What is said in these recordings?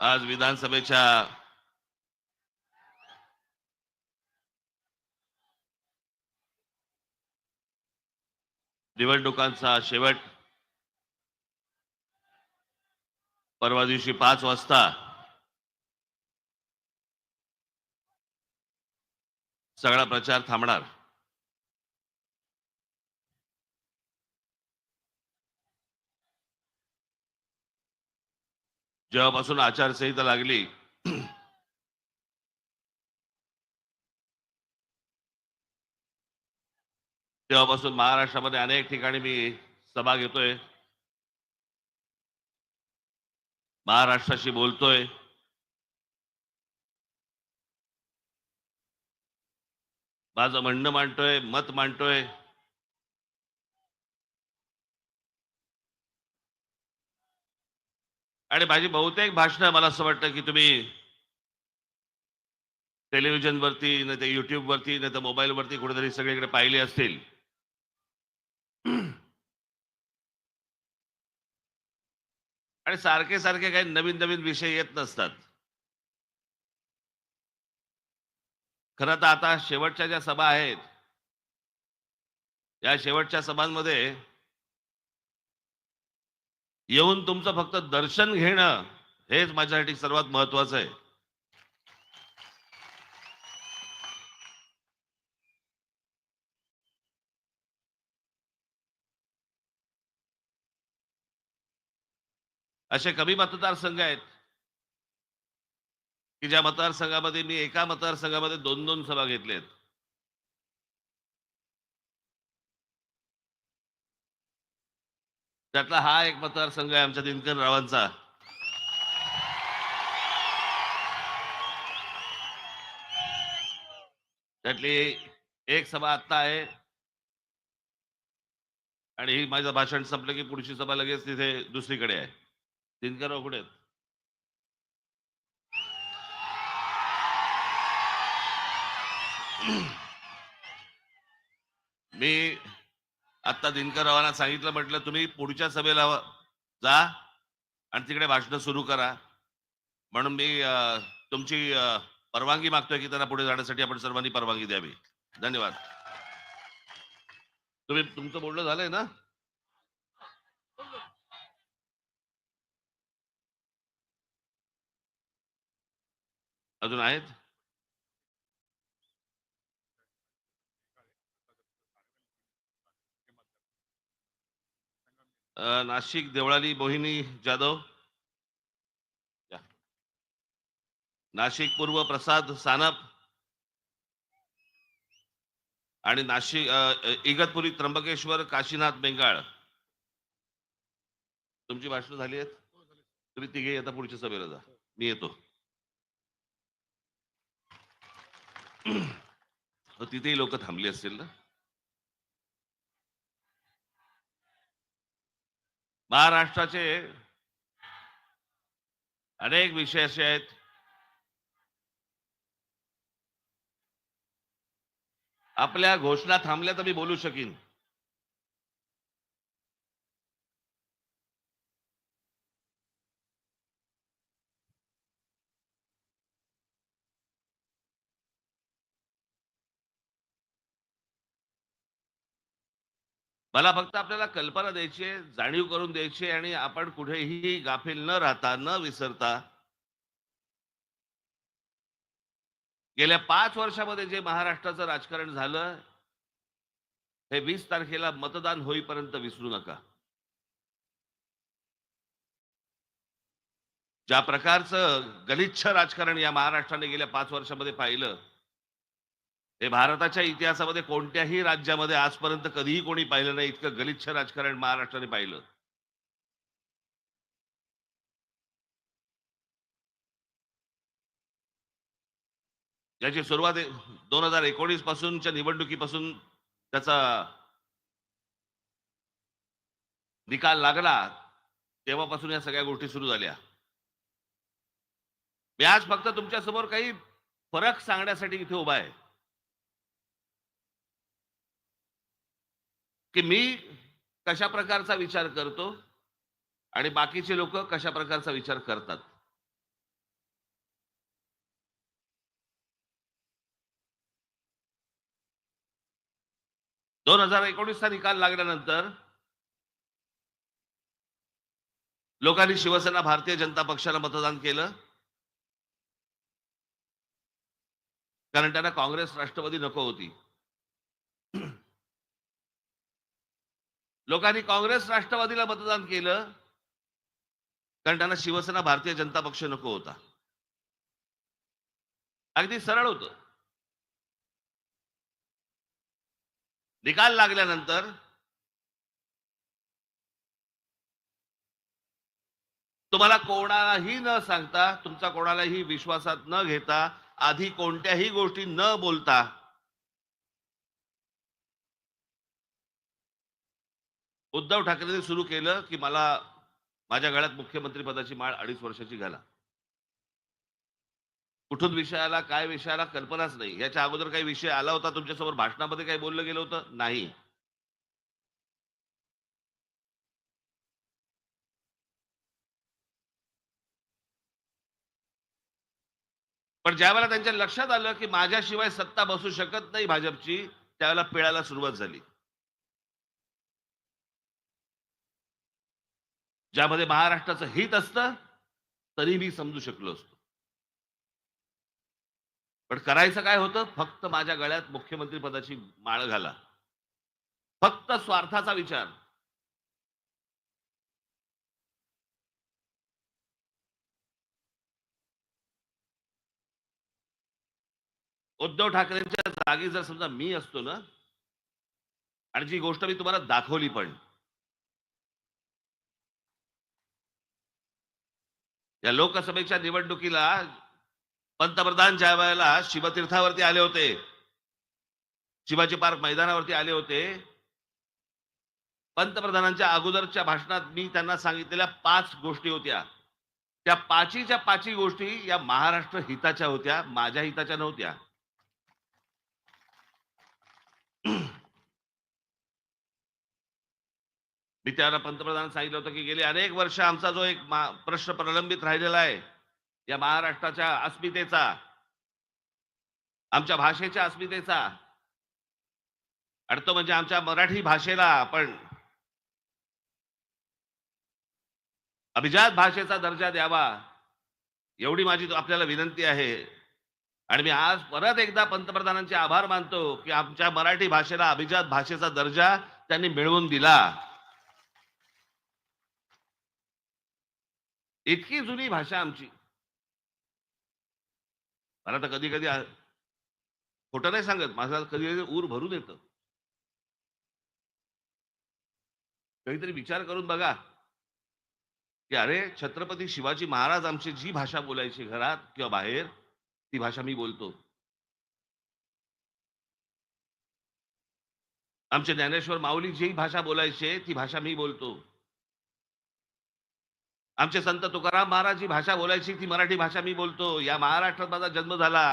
आज विधानसभेच्या निवडणुकांचा शेवट परवा दिवशी पाच वाजता सगळा प्रचार थांबणार. जेव्हापासून आचारसंहिता लागली तेव्हापासून महाराष्ट्रामध्ये अनेक ठिकाणी मी सभा घेतोय. महाराष्ट्राशी बोलतोय. माझं म्हणणं मांडतोय मत मांडतोय. आणि माझी बहुतेक भाषणं मला असं वाटतं की तुम्ही टेलिव्हिजनवरती नाही तर युट्यूबवरती नाही तर मोबाईलवरती कुठेतरी सगळीकडे पाहिली असतील. आणि सारखे सारखे काही नवीन नवीन विषय येत नसतात. खरं तर आता शेवटच्या ज्या सभा आहेत या शेवटच्या सभांमध्ये येऊन तुमचं फक्त दर्शन घेणं हेच माझ्यासाठी सर्वात महत्वाचं आहे. असे कमी मतदारसंघ आहेत की ज्या मतदारसंघामध्ये मी एका मतदारसंघामध्ये दोन दोन सभा घेतल्यात त्यातला हा एक मतदारसंघ आहे आमच्या दिनकर रावांचा. त्यातली एक सभा आत्ता आहे. आणि ही माझं भाषण संपलं की पुढची सभा लगेच तिथे दुसरीकडे आहे. दिनकरराव कुठे आहेत? मी आता दिनकररावांना सांगितलं म्हटलं तुम्ही पुढच्या सभेला जा आणि तिकडे भाषण सुरू करा. म्हणून मी तुमची परवानगी मागतोय की त्यांना पुढे जाण्यासाठी आपण सर्वांनी परवानगी द्यावी. धन्यवाद. तुम्ही तुमचं बोलणं झालंय ना? अजून आहेत? नाशिक देवळाली मोहिनी जाधव. नाशिक पूर्व प्रसाद सानप. आणि नाशिक इगतपुरी त्र्यंबकेश्वर काशीनाथ बेंगाळ. तुमची भाषण झाली आहेत? तुम्ही तिघे आता पुढच्या सभेला जा. मी येतो. हो, तिथेही लोक थांबली असतील ना? महाराष्ट्राचे अनेक विषय असे आहेत. आपल्या घोषणा थांबल्या तर मी बोलू शकीन. मला फक्त आपल्याला कल्पना द्यायची आहे जाणीव करून द्यायची आणि आपण कुठेही गाफील न राहता न विसरता गेल्या पाच वर्षामध्ये जे महाराष्ट्राचं राजकारण झालं हे वीस तारखेला मतदान होईपर्यंत विसरू नका. ज्या प्रकारचं गलिच्छ राजकारण या महाराष्ट्राने गेल्या पाच वर्षामध्ये पाहिलं हे भारताच्या इतिहासामध्ये कोणत्याही राज्यामध्ये आजपर्यंत कधीही कोणी पाहिलं नाही. इतकं गलिच्छ राजकारण महाराष्ट्राने पाहिलं. ज्याची सुरुवात दोन हजार एकोणीस पासूनच्या निवडणुकीपासून त्याचा निकाल लागला तेव्हापासून या सगळ्या गोष्टी सुरू झाल्या. मी आज फक्त तुमच्यासमोर काही फरक सांगण्यासाठी इथे उभा आहे. की मी कशा प्रकारचा विचार करतो आणि बाकीचे लोक कशा प्रकारचा विचार करतात? दोन हजार एकोणीसचा निकाल लागल्यानंतर लोकांनी शिवसेना भारतीय जनता पक्षाला मतदान केलं. कारण त्यांना काँग्रेस राष्ट्रवादी नको होती. लोकांनी काँग्रेस राष्ट्रवादीला मतदान केलं कारण त्यांना शिवसेना भारतीय जनता पक्ष नको होता. अगदी सरळ होत. निकाल लागल्यानंतर तुम्हाला कोणालाही न सांगता तुमचा कोणालाही विश्वासात न घेता आधी कोणत्याही गोष्टी न बोलता उद्धव ठाकरेंनी सुरू केलं की मला माझ्या गळ्यात मुख्यमंत्री पदाची माळ अडीच वर्षाची घाला. कुठून विषय आला काय विषय आला कल्पनाच नाही. याच्या अगोदर काही विषय आला होता तुमच्यासमोर? भाषणामध्ये काही बोललं गेलं होतं? नाही. पण ज्यावेळेला त्यांच्या लक्षात आलं की माझ्याशिवाय सत्ता बसू शकत नाही भाजपची त्यावेळेला पिळायला सुरुवात झाली. ज्यामध्ये महाराष्ट्राचं हित असतं तरी मी समजू शकलो असतो. पण करायचं काय होतं? फक्त माझ्या गळ्यात मुख्यमंत्री पदाची माळ घाला. फक्त स्वार्थाचा विचार. उद्धव ठाकरेंच्या जागी जर समजा मी असतो ना आणि जी गोष्ट मी तुम्हाला दाखवली पण या लोकसभेच्या निवडणुकीला पंतप्रधान ज्या वेळेला शिवतीर्थावरती आले होते शिवाजी पार्क मैदानावरती आले होते पंतप्रधानांच्या अगोदरच्या भाषणात मी त्यांना सांगितलेल्या पाच गोष्टी होत्या. त्या पाचीच्या पाची गोष्टी या महाराष्ट्र हिताच्या होत्या माझ्या हिताच्या नव्हत्या. मी त्याला पंतप्रधान सांगितलं होतं की गेली अनेक वर्ष आमचा जो एक प्रश्न प्रलंबित राहिलेला आहे या महाराष्ट्राच्या अस्मितेचा आमच्या भाषेच्या अस्मितेचा. आणि तो म्हणजे आमच्या मराठी भाषेला आपण अभिजात भाषेचा दर्जा द्यावा एवढी माझी आपल्याला विनंती आहे. आणि मी आज परत एकदा पंतप्रधानांचे आभार मानतो की आमच्या मराठी भाषेला अभिजात भाषेचा दर्जा त्यांनी मिळवून दिला. इतकी जुनी भाषा आमची. मला तर कधी कधी खोटं नाही सांगत. माझा कधी कधी ऊर भरून येतं. काहीतरी विचार करून बघा. की अरे छत्रपती शिवाजी महाराज आमची जी भाषा बोलायची घरात किंवा बाहेर ती भाषा मी बोलतो. आमचे ज्ञानेश्वर माऊली जी भाषा बोलायचे ती भाषा मी बोलतो. आमचे संत तुकाराम महाराज जी भाषा बोलायची ती मराठी भाषा मी बोलतो. या महाराष्ट्रात माझा जन्म झाला.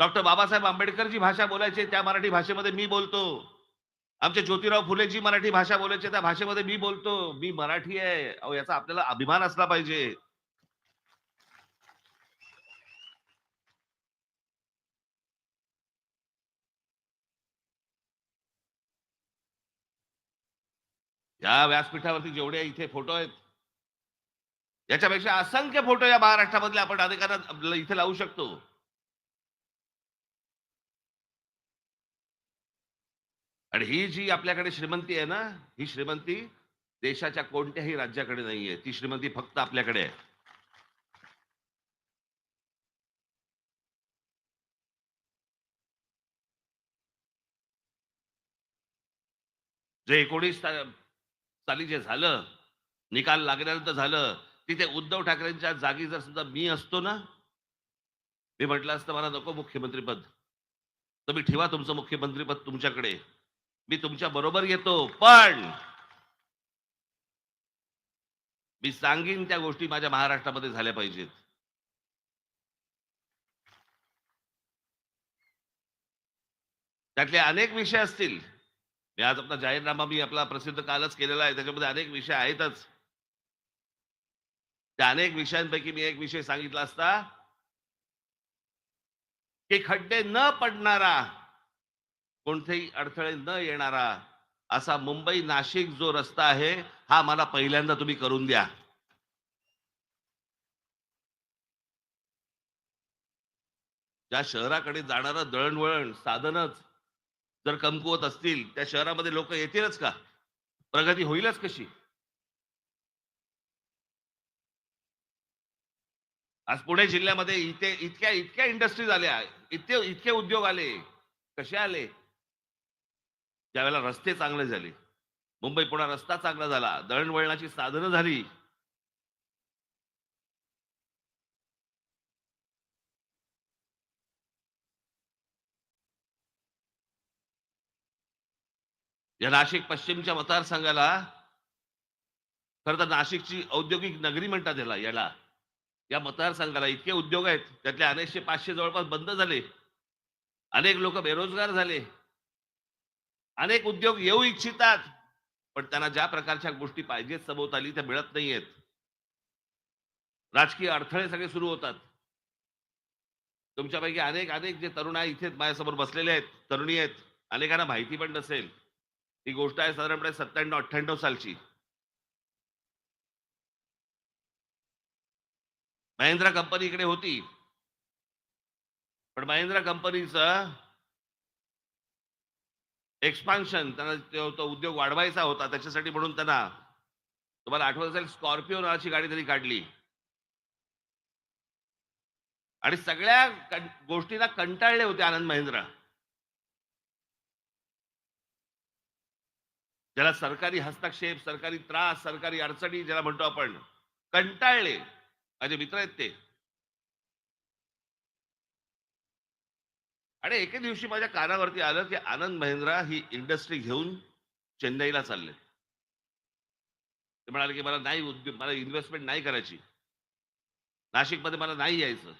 डॉक्टर बाबासाहेब आंबेडकर जी भाषा बोलायची त्या मराठी भाषेमध्ये मी बोलतो. आमचे ज्योतिराव फुले जी मराठी भाषा बोलायचे त्या भाषेमध्ये मी बोलतो. मी मराठी आहे. अहो याचा आपल्याला अभिमान असला पाहिजे. या व्यासपीठावरती जेवढे इथे फोटो आहेत याच्यापेक्षा असंख्य फोटो या महाराष्ट्रामधले आपण अधिकारात इथे लावू शकतो. आणि ही जी आपल्याकडे श्रीमंती आहे ना ही श्रीमंती देशाच्या कोणत्याही राज्याकडे नाहीये ती श्रीमंती फक्त आपल्याकडे आहे. जे एकोणीस साली जे झालं निकाल लागल्यानंतर झालं तिथे उद्धव ठाकरेंच्या जागी जर सुद्धा मी असतो ना मी म्हटलं असतं मला नको मुख्यमंत्रीपद. तुम्ही ठेवा तुमचं मुख्यमंत्रीपद तुमच्याकडे. मी तुमच्या बरोबर येतो पण मी सांगीन त्या गोष्टी माझ्या महाराष्ट्रामध्ये झाल्या पाहिजेत. त्यातले अनेक विषय असतील. मी आज आपला जाहीरनामा मी आपला प्रसिद्ध कालच केलेला आहे. त्याच्यामध्ये अनेक विषय आहेतच. त्या अनेक विषयांपैकी मी एक विषय सांगितला असता की खड्डे न पडणारा कोणतेही अडथळे न येणारा असा मुंबई नाशिक जो रस्ता आहे हा मला पहिल्यांदा तुम्ही करून द्या. ज्या शहराकडे जाणारं दळणवळण साधनच जर कमकुवत असतील त्या शहरामध्ये लोक येतीलच का? प्रगती होईलच कशी? आज पुणे जिल्ह्यामध्ये इथे इतक्या इतक्या इंडस्ट्रीज आल्या. इतके इतके उद्योग आले. कसे आले? ज्यावेळेला रस्ते चांगले झाले. मुंबई पुणे रस्ता चांगला झाला. दळणवळणाची साधनं झाली. या नाशिक पश्चिमच्या मतदारसंघाला खरं तर नाशिकची औद्योगिक नगरी म्हणतात याला. याला या मतदारसंघाला इतके उद्योग आहेत त्यातले अनेकशे पाचशे जवळपास बंद झाले. अनेक लोक बेरोजगार झाले. अनेक उद्योग येऊ इच्छितात पण त्यांना ज्या प्रकारच्या गोष्टी पाहिजेत सभोवताली त्या मिळत नाहीयेत. राजकीय अडथळे सगळे सुरू होतात. तुमच्यापैकी अनेक अनेक जे तरुण आहे इथे माझ्यासमोर बसलेले आहेत तरुणी आहेत अनेकांना माहिती पण नसेल. ही गोष्ट आहे साधारणपणे सत्त्याण्णव अठ्ठ्याण्णव सालची. महिंद्रा कंपनी इकडे होती. पण महिंद्रा कंपनीचं एक्सपान्शन त्यांना तो उद्योग वाढवायचा होता त्याच्यासाठी म्हणून त्यांना तुम्हाला आठवत असेल स्कॉर्पिओ नावाची गाडी त्यांनी काढली. आणि सगळ्या गोष्टीला कंटाळले होते आनंद महिंद्रा. ज्याला सरकारी हस्तक्षेप सरकारी त्रास सरकारी अडचणी ज्याला म्हणतो आपण कंटाळले. माझे मित्र आहेत ते. आणि एके दिवशी माझ्या कानावरती आलं की आनंद महिंद्रा ही इंडस्ट्री घेऊन चेन्नईला चालले ते म्हणाले की मला नाही उद्योग मला इन्व्हेस्टमेंट नाही करायची. नाशिकमध्ये मला नाही यायचं.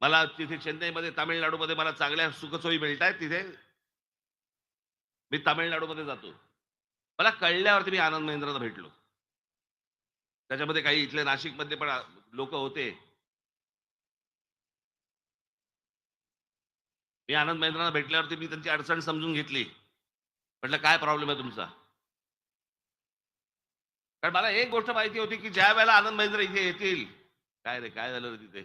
मला तिथे चेन्नईमध्ये तामिळनाडूमध्ये मला चांगल्या सुखसोयी मिळत आहेत तिथे. मी तामिळनाडूमध्ये जातो. मला कळल्यावरती मी आनंद महिंद्राला भेटलो. त्याच्यामध्ये काही इथले नाशिकमध्ये पण लोक होते. मी आनंद महेंद्रांना भेटल्यावरती मी त्यांची अडचण समजून घेतली. म्हटलं काय प्रॉब्लेम आहे तुमचा? कारण मला एक गोष्ट माहिती होती की ज्या वेळेला आनंद महेंद्र इथे येतील काय रे काय झालं रे तिथे?